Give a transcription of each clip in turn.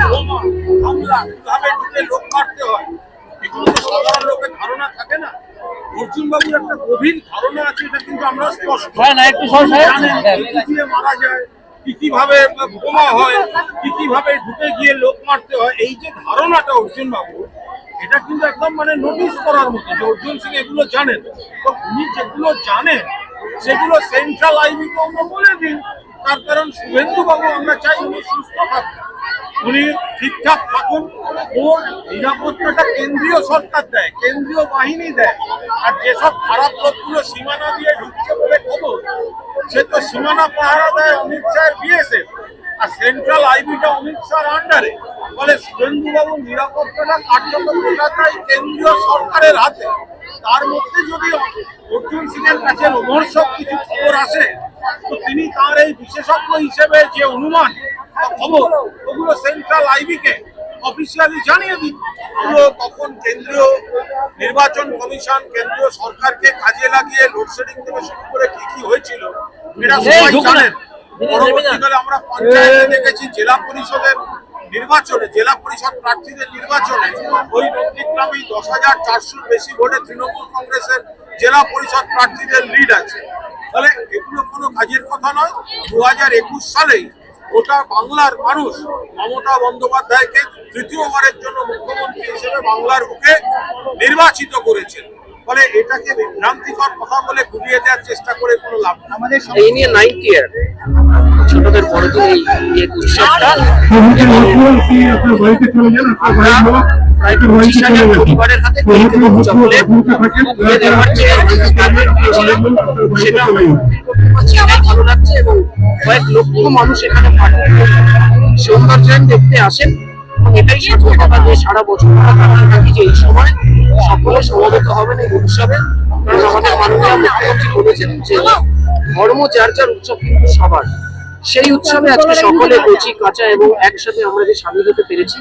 হামলা কীভাবে ঢুকে লোক মারতে হয়। এগুলো তো সাধারণ লোকের ধারণা থাকে না। অর্জুন বাবুর একটা গভীর ধারণা আছে এটা কিন্তু আমরা স্পষ্ট। হয় না একটু সর সর জানেন কি দিয়ে মারা যায় কীভাবে বোমা হয় কীভাবে ঢুকে গিয়ে লোক মারতে হয় এই যে ধারণাটা অর্জুন বাবু এটা কিন্তু একদম মানে নোটিস করার মতো যে অর্জুন সিং এগুলো জানেন। তো উনি যেগুলো জানেন সেগুলো সেন্ট্রাল আইবিকে আমরা বলে দিন। তার কারণ শুভেন্দু বাবু আমরা চাই উনি সুস্থ থাকুন উনি ঠিকঠাক থাকুন ওর নিরাপত্তাটা কেন্দ্রীয় সরকার দেয়, কেন্দ্রীয় বাহিনী দেয়। আর যেসব খারাপ লোকগুলো সীমানা দিয়ে ঢুকছে বলে খবর, সে তো সীমানা পাহারা দেয় অমিত শাহের বিএসএফ আর সেন্ট্রাল আইবিটা অমিত শাহর আন্ডারে ফলে শুভেন্দু বাবুর নিরাপত্তাটা কার্যত গোটাটাই কেন্দ্রীয় সরকারের হাতে। তার মধ্যে যদি অর্জুন সিং এর কাছে রোমহর্ষক কিছু খবর আসে, তো তিনি তার এই বিশেষজ্ঞ হিসেবে যে অনুমান খবর। ওগুলো সেন্ট্রাল আইবিকে অফিসিয়ালি জানিয়ে দিন। ওগুলো তখন কেন্দ্রীয় নির্বাচন কমিশন কেন্দ্রীয় সরকারকে কাজে লাগিয়ে লোডশেডিং থেকে শুরু করে কি কি হয়েছিল এটা সবাই জানেন। পরবর্তীকালে আমরা পঞ্চায়েতে দেখেছি জেলা পরিষদের নির্বাচনে জেলা পরিষদ প্রার্থীদের নির্বাচনে ওই নন্দীগ্রামেই দশ হাজার চারশোর বেশি ভোটে তৃণমূল কংগ্রেসের জেলা পরিষদ প্রার্থীদের লিড আছে। তাহলে এগুলো কোনো কাজের কথা নয়। দু হাজার একুশ সালেই গোটা বাংলার মানুষ মমতা বন্দ্যোপাধ্যায়কে তৃতীয়বারের জন্য মুখ্যমন্ত্রী হিসেবে বাংলার বুকে নির্বাচিত করেছেন। ফলে এটাকে বিভ্রান্তিকর কথা বলে ঘুরিয়ে দেওয়ার চেষ্টা করে কোনো লাভ নেই। আমাদের এই নিয়ে নাইনটি ইয়ার ছোটদের বড়দের এই এই উৎসবটা সেটা ভালো লাগছে এবং কয়েক লক্ষ মানুষ এখানে সৌন্দর্যায়ন দেখতে আসেন। এটাই যে সারা বছর আমরা থাকি যে এই সময় সকলে সমবেত হবেন এই উৎসবে। কারণ আমাদের মাননীয় মুখ্যমন্ত্রী বলেছেন যে ধর্ম যার যার উৎসব কিন্তু সবার। সেই উৎসবে আজকে সকলে কচি কাঁচা এবং একসাথে আমরা যে সামিল হতে পেরেছি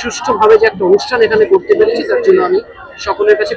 সুষ্ঠুভাবে যে একটা অনুষ্ঠান এখানে করতে পেরেছি তার জন্য আমি সকলের কাছে